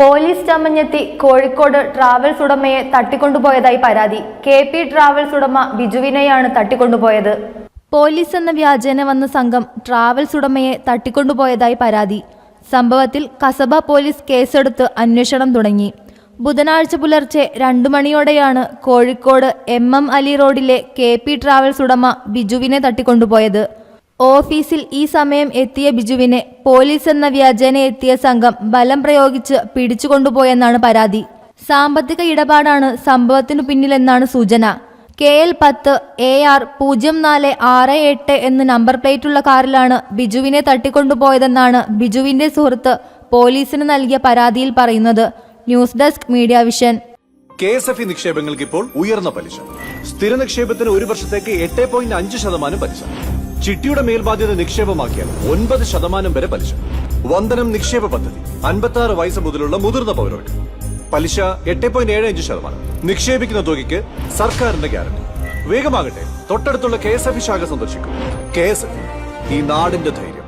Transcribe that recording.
Police ചമഞ്ഞെത്തി Kozhikode travels ഉടമയെ തട്ടിക്കൊണ്ടുപോയതായി പരാതി. K P travels ഉടമ ബിജുവിനെയാണ് തട്ടിക്കൊണ്ടുപോയത്. പോലീസ് എന്ന വ്യാജേന വന്ന സംഘം ട്രാവൽസ് ഉടമയെ തട്ടിക്കൊണ്ടുപോയതായി പരാതി. സംഭവത്തിൽ കസബ പോലീസ് കേസെടുത്ത് അന്വേഷണം തുടങ്ങി. ബുധനാഴ്ച പുലർച്ചെ രണ്ടു മണിയോടെയാണ് കോഴിക്കോട് എം എം അലി റോഡിലെ കെ പി ട്രാവൽസ് ഉടമ ബിജുവിനെ തട്ടിക്കൊണ്ടുപോയത്. ഓഫീസിൽ ഈ സമയം എത്തിയ ബിജുവിനെ പോലീസ് എന്ന വ്യാജേന എത്തിയ സംഘം ബലം പ്രയോഗിച്ച് പിടിച്ചുകൊണ്ടുപോയെന്നാണ് പരാതി. സാമ്പത്തിക ഇടപാടാണ് സംഭവത്തിനു പിന്നിലെന്നാണ് സൂചന. കെ എൽ പത്ത് എ ആർ പൂജ്യം നാല് ആറ് എട്ട് എന്ന് നമ്പർ പ്ലേറ്റുള്ള കാറിലാണ് ബിജുവിനെ തട്ടിക്കൊണ്ടുപോയതെന്നാണ് ബിജുവിന്റെ സുഹൃത്ത് പോലീസിന് നൽകിയ പരാതിയിൽ പറയുന്നത്. News desk media vision. K S F E നിക്ഷേപങ്ങൾക്ക് ഇപ്പോൾ ഉയർന്ന പലിശ. സ്ഥിര നിക്ഷേപത്തിന് ഒരു വർഷത്തേക്ക് എട്ട് പോയിന്റ് അഞ്ച് ശതമാനം പലിശ. ചിട്ടിയുടെ മേൽബാധ്യത നിക്ഷേപമാക്കിയാൽ ഒൻപത് ശതമാനം വരെ പലിശ. വന്ദനം നിക്ഷേപ പദ്ധതി അൻപത്തി ആറ് വയസ്സ് മുതലുള്ള മുതിർന്ന പൗരർക്ക് പലിശ എട്ട് പോയിന്റ് ഏഴ് അഞ്ച് ശതമാനം. നിക്ഷേപിക്കുന്ന തുകയ്ക്ക് സർക്കാരിന്റെ ഗ്യാരണ്ടി. വേഗമാകട്ടെ തൊട്ടടുത്തുള്ള കെ എസ് എഫ് ശാഖ സന്ദർശിക്കും. കെ എസ് എഫ് ഈ നാടിന്റെ ധൈര്യം.